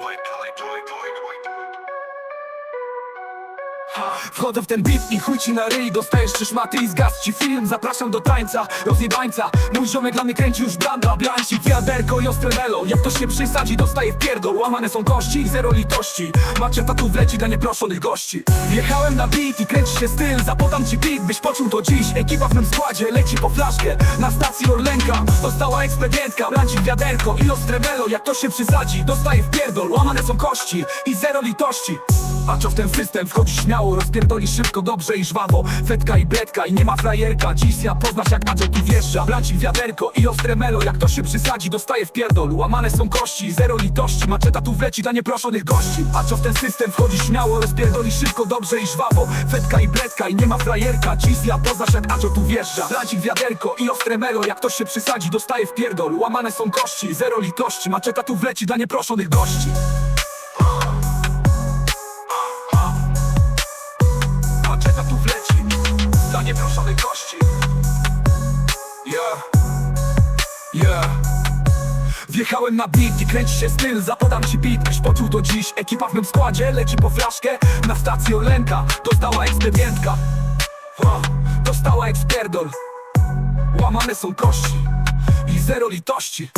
boy, boy, boy, boy. Wchodzę w ten beat i chuj ci na ryj Dostajesz trzy szmaty i zgasł ci film. Zapraszam do tańca, rozjebańca. Mój ziomek dla mnie kręci już blanda Blancik, wiaderko i ostre melo. Jak to się przysadzi, dostaje w pierdol. Łamane są kości i zero litości. Maczeta tu wleci dla nieproszonych gości. Wjechałem na beat i kręci się styl. Zapodam ci beat, byś poczuł to dziś. Ekipa w mym składzie leci po flaszkę. Na stacji Orlenka Dostała ekspedientka, blancik, wiaderko i ostre melo. Jak to się przysadzi, dostaje w pierdol. Łamane są kości i zero litości a co w ten system wchodzi śmiało Rozpierdolisz szybko, dobrze i żwawo. Fetka i bredka i nie ma frajerka. Dziś ja poznasz jak Adżo tu wjeżdża. Blaci wiaderko i ostre melo. Jak to się przysadzi, dostaje w pierdol. Łamane są kości, zero litości. Maczeta tu wleci dla nieproszonych gości. A co w ten system wchodzi śmiało Rozpierdolisz szybko, dobrze i żwawo. Fetka i bredka i nie ma frajerka. Dziś ja poznasz jak Adżo tu wjeżdża. Blaci wiaderko i ostre melo. Jak to się przysadzi, dostaje w pierdol. Łamane są kości, zero litości. Maczeta tu wleci dla nieproszonych gości nieproszonych gości Yeah Yeah Wjechałem na beat i kręci się styl Zapodam ci beat, byś poczuł to dziś. Ekipa w mym składzie leci po flaszkę Na stacji Orlenka Dostała ekspedientka. Dostała ekspierdol. Łamane są kości I zero litości